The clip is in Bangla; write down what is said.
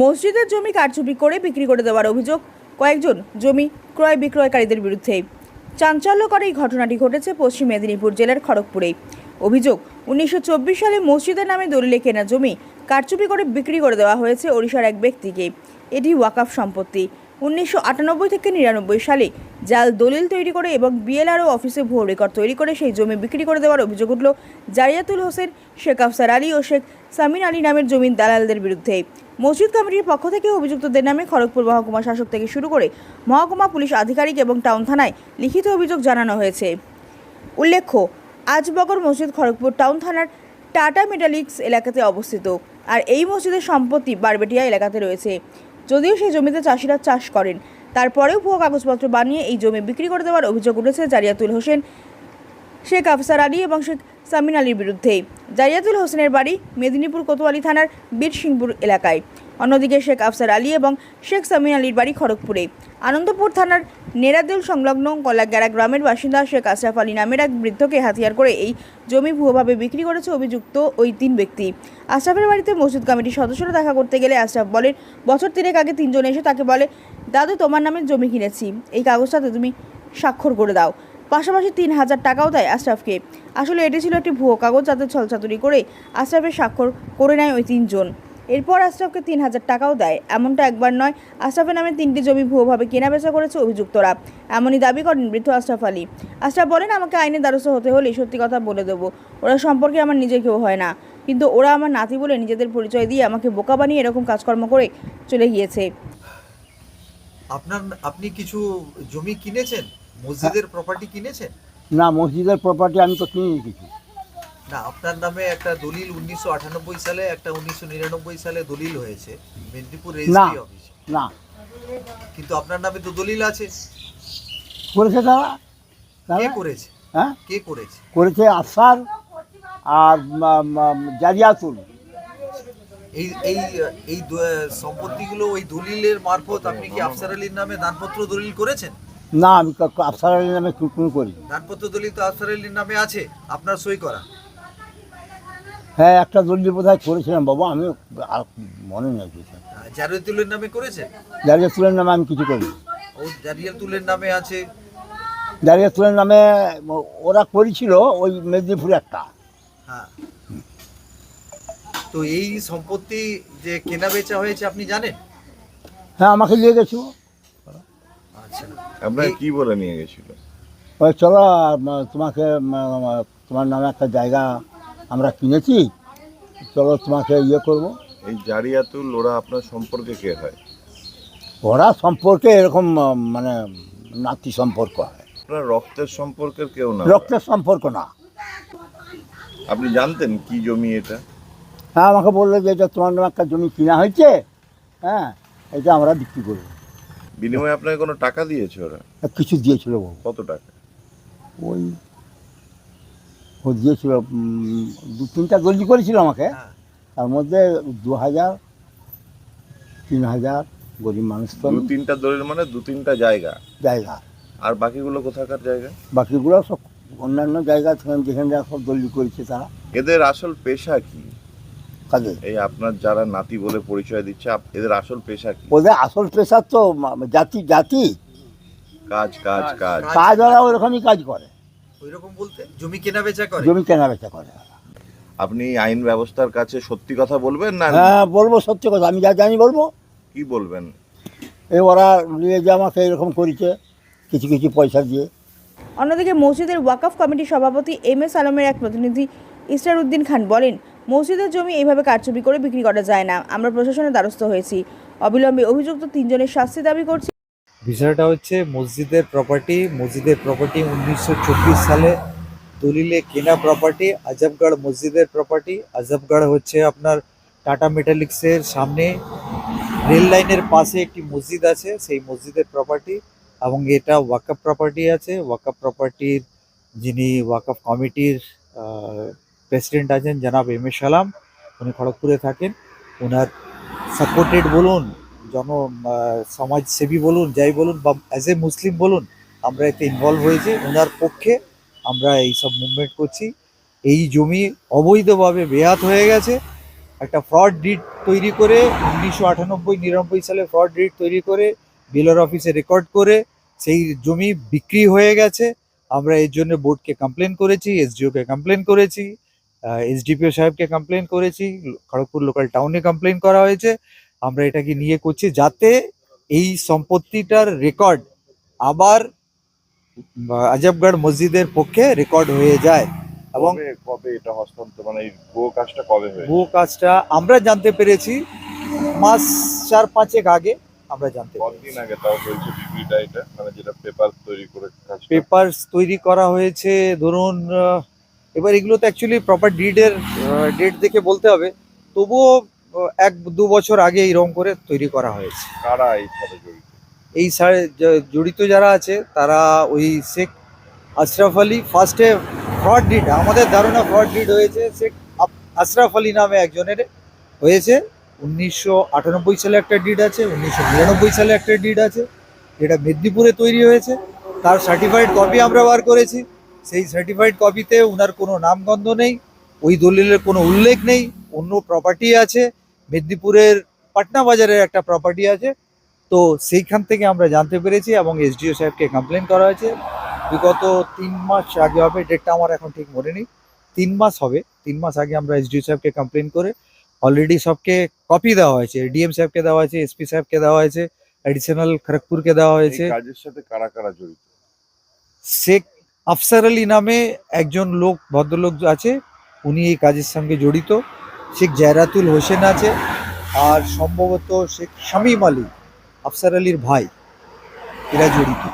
মসজিদের জমি কারচুপি করে বিক্রি করে দেওয়ার অভিযোগ কয়েকজন জমি ক্রয় বিক্রয়কারীদের বিরুদ্ধে। চাঞ্চল্যকর এই ঘটনাটি ঘটেছে পশ্চিম মেদিনীপুর জেলার খড়গপুরে। অভিযোগ, উনিশশো চব্বিশ সালে মসজিদের নামে দলিলে কেনা জমি কারচুপি করে বিক্রি করে দেওয়া হয়েছে ওড়িশার এক ব্যক্তিকে। এটি ওয়াকাফ সম্পত্তি। উনিশশো আটানব্বই থেকে নিরানব্বই সালে জাল দলিল তৈরি করে এবং বিএলআরও অফিসে ভুয়ো রেকর্ড তৈরি করে সেই জমি বিক্রি করে দেওয়ার অভিযোগ উঠল জারিয়াতুল হোসেন, শেখ আফসার আলী ও শেখ সামিন আলী নামের জমির দালালদের বিরুদ্ধে। মসজিদ কমিটির পক্ষ থেকে অভিযুক্তদের নামে খড়গপুর মহকুমা শাসক থেকে শুরু করে মহকুমা পুলিশ আধিকারিক এবং টাউন থানায় লিখিত অভিযোগ জানানো হয়েছে। উল্লেখ্য, আজবগর মসজিদ খড়গপুর টাউন থানার টাটা মেটালিক্স এলাকাতে অবস্থিত। আর এই মসজিদের সম্পত্তি বারবেটিয়া এলাকাতে রয়েছে। যদিও সেই জমিতে চাষিরা চাষ করেন। তারপরেও ভুয়া কাগজপত্র বানিয়ে এই জমি বিক্রি করে দেওয়ার অভিযোগ উঠেছে জারিয়াতুল হোসেন, শেখ আফসার আলী এবং শেখ সামিন আলীর বিরুদ্ধে জারিয়াতুল হোসেনের বাড়ি মেদিনীপুর কোতোয়ালি থানার বীরসিংপুর এলাকায়। অন্যদিকে শেখ আফসার আলী এবং শেখ সামিন আলীর বাড়ি খড়গপুরে। আনন্দপুর থানার নেরাদুল সংলগ্ন কলাগ্যারা গ্রামের বাসিন্দা শেখ আশরাফ আলী নামের এক বৃদ্ধকে হাতিয়ার করে এই জমি ভুয়োভাবে বিক্রি করেছে অভিযুক্ত ওই তিন ব্যক্তি। আশরাফের বাড়িতে মসজিদ কমিটির সদস্যরা দেখা করতে গেলে আশরাফ বলেন, বছর তিনেক আগে তিনজন এসে তাকে বলে, দাদু, তোমার নামে জমি কিনেছি, এই কাগজটাতে তুমি স্বাক্ষর করে দাও। পাশাপাশি তিন হাজার টাকাও দেয় আশরাফকে। আসলে এটি ছিল একটি ভুয়ো কাগজ যাতে ছলচাতুরি করে আশরাফের স্বাক্ষর করে নেয় ওই তিনজন। এরপর আশরাফকে তিন হাজার টাকাও দেয়। এমনটা একবার নয় আশরাফের নামে তিনটি জমি ভুয়োভাবে কেনাবেচা করেছে অভিযুক্তরা। এমনই দাবি করেন বৃদ্ধ আশরাফ আলী। আশরাফ বলেন আমাকে আইনের দ্বারস্থ হতে হলে সত্যি কথা বলে দেবো। ওরা সম্পর্কে আমার নিজের কেউ হয় না। কিন্তু ওরা আমার নাতি বলে নিজেদের পরিচয় দিয়ে আমাকে বোকা বানিয়ে এরকম কাজকর্ম করে চলে গিয়েছে। আপনার আপনি কিছু জমি কিনেছেন? মসজিদের প্রপার্টি কিনেছেন? না মসজিদের প্রপার্টি আমি তো কিনে কিছু। না আপনার নামে একটা দলিল উনিশশো আটানব্বই সালে একটা উনিশশো নিরানব্বই সালে দলিল হয়েছে। Medinipur registry office. না। কিন্তু আপনার নামে তো দলিল আছে। করেছে তারা? কে করেছে? হ্যাঁ? কে করেছে? করেছে আফসার আর জারিয়াতুল। এই এই এই সম্পত্তিগুলো ওই দলিলের মারফত আপনি কি আফসার আলীর নামে দানপত্র দলিল করেছেন? না আমি আফসার আলীর নামে কোনো করি দানপত্র দলিল তো আফসার আলীর নামে আছে আপনার সই করা। হ্যাঁ একটা দলীয় বোধ হয় করেছিলাম বাবা আমি আর মনে নেই কিছু। জারিয়াতুলের নামে করেছেন জারিয়াতুলের নামে আমি কিছু করি ও জারিয়াতুলের নামে আছে। জারিয়াতুলের নামে ওরা করেছিল ওই মেদিনীপুরে একটা। হ্যাঁ। তো এই সম্পত্তি যে কেনা বেচা হয়েছে আপনি জানেন? হ্যাঁ আমাকে নিয়ে গেছিল। আচ্ছা। আপনার কি বলে নিয়ে গেছিল? ওই চলো তোমাকে তোমার নামে একটা জায়গা আমরা কিনেছি। চলো তোমাকে ইয়ে করব। এই জারিয়াতুল ওরা আপনার সম্পর্কে কে হয়? ওরা সম্পর্কে এরকম মানে নাতি সম্পর্ক হয়। আপনার রক্তের সম্পর্কের কেউ না। রক্তের সম্পর্ক না। আপনি জানতেন কি জমি এটা? হ্যাঁ আমাকে বলল যে এটা তোমার নামে একটা জমি কিনা হয়েছে। হ্যাঁ এটা আমরা বিক্রি করব। বিনিময়ে আপনাকে কোনো টাকা দিয়েছে ওরা? কিছু দিয়েছিল কত টাকা? ওই ও দিয়েছিল দু তিনটা দর্জি করেছিল আমাকে। হ্যাঁ। তার মধ্যে দু হাজার তিন হাজার গরিব মানুষ তো দু তিনটা দলিল মানে দু তিনটা জায়গা। জায়গা। আর বাকিগুলো কোথাকার জায়গা? বাকিগুলো সব অন্যান্য জায়গা যেখানে যা সব দলিল করেছে তারা। এদের আসল পেশা কি? কাজে এই আপনার যারা নাতি বলে পরিচয় দিচ্ছে এদের আসল পেশা কি? ওদের আসল পেশা তো জাতি জাতি। কাজ কাজ কাজ কাজ। কাজ ওরা ওরকমই কাজ করে। ওই রকম বলতে? জমি কেনা বেচা করে? জমি কেনা বেচা করে। আপনি আইন ব্যবস্থার কাছে সত্যি কথা বলবেন না? হ্যাঁ বলব সত্যি কথা আমি যা জানি বলব। কি বলবেন? এই ওরা নিয়ে যে আমাকে এরকম করেছে কিছু কিছু পয়সা দিয়ে। অন্যদিকে মসজিদের ওয়াকফ কমিটির সভাপতি এম এস আলমের এক প্রতিনিধি ইসরার উদ্দিন খান বলেন মসজিদের জমি এইভাবে কারচুপি করে বিক্রি করা যায় না আমরা প্রশাসনের দ্বারস্থ হয়েছি। অবিলম্বে অভিযুক্ত তিনজনের শাস্তি দাবি করছি। বিষয়টা হচ্ছে মসজিদের প্রপার্টি মসজিদের প্রপার্টি উনিশশো চব্বিশ সালে দলিলে কেনা প্রপার্টি আজবগড় মসজিদের প্রপার্টি আজবগড় হচ্ছে আপনার টাটা মেটালিক্সের সামনে রেল লাইনের পাশে একটি মসজিদ আছে, সেই মসজিদের প্রপার্টি এবং এটা ওয়াকআপ প্রপার্টি আছে। ওয়াকআপ প্রপার্টির যিনি ওয়াকআপ কমিটির প্রেসিডেন্ট আছেন জনাব এম এ সালাম, উনি খড়গপুরে থাকেন। ওনার সাপোর্টেড বলুন জন সমাজসেবী বলুন, যাই বলুন, বা অ্যাজ এ মুসলিম বলুন, আমরা এতে ইনভলভ হয়েছি। ওনার পক্ষে আমরা এই সব মুভমেন্ট করছি। এই জমি অবৈধভাবে বেহাত হয়ে গেছে। একটা ফ্রড ডিট তৈরি করে, উনিশশো আটানব্বই নিরানব্বই সালে ফ্রড ডিট তৈরি করে বিএলআর অফিসে রেকর্ড করে, সেই জমি বিক্রি হয়ে গেছে। আমরা এর জন্য বোর্ডকে কমপ্লেন করেছি এসডিওকে কমপ্লেন করেছি এসডিপিও সাহেবকে কমপ্লেন করেছি, খড়গপুর লোকাল টাউনে কমপ্লেন করা হয়েছে। আমরা এটাকে নিয়ে করছি যাতে এই সম্পত্তিটার রেকর্ড আবার আজবগড় মসজিদের পক্ষে রেকর্ড হয়ে যায়। এবং কবে এটা হস্তান্তর? মানে গো কাজটা কবে ভুয়ো কাজটা আমরা জানতে পেরেছি মাস চার পাঁচেক আগে আমরা জানতে কতদিন আগে তাও এটা? মানে যেটা পেপার তৈরি করে পেপার তৈরি করা হয়েছে ধরুন এবার এগুলো তো অ্যাকচুয়ালি প্রপার ডিডের ডেট দেখে বলতে হবে। তবুও এক দু বছর আগে এই এইরকম করে তৈরি করা হয়েছে। কারা এই সাথে জড়িত? এই সারে জড়িত যারা আছে তারা ওই শেখ আশরাফ আলী ফার্স্টে ফ্রড ডিড আমাদের ধারণা ফ্রড ডিড হয়েছে শেখ আশরাফ আলী নামে একজনের হয়েছে। উনিশশো আটানব্বই সালে একটা ডিড আছে উনিশশো নিরানব্বই সালে একটা ডিড আছে যেটা মেদিনীপুরে তৈরি হয়েছে। তার সার্টিফাইড কপি আমরা বার করেছি। সেই সার্টিফাইড কপিতে ওনার কোনো নামগন্ধ নেই ওই দলিলের কোনো উল্লেখ নেই অন্য প্রপার্টি আছে। মেদিনীপুরের পাটনা বাজারের একটা প্রপার্টি আছে। তো সেইখান থেকে আমরা জানতে পেরেছি এবং এসডিও সাহেবকে কমপ্লেন করা হয়েছে। বিগত তিন মাস আগে হবে ডেটটা আমার এখন ঠিক মনে নেই। তিন মাস হবে তিন মাস আগে আমরা এসডিও সাহেবকে কমপ্লেন করে অলরেডি সবকে কপি দেওয়া হয়েছে। ডিএম সাহেবকে দেওয়া হয়েছে এসপি সাহেবকে দেওয়া হয়েছে অ্যাডিশনাল খড়গপুরকে দেওয়া হয়েছে। কাজের সাথে কারা কারা জড়িত? শেখ আফসার আলী নামে একজন লোক ভদ্রলোক আছে উনি এই কাজের সঙ্গে জড়িত। শেখ জায়রাতুল হোসেন আছে আর সম্ভবত শেখ শামীম আলী আফসার আলীর ভাই এরা জড়িত।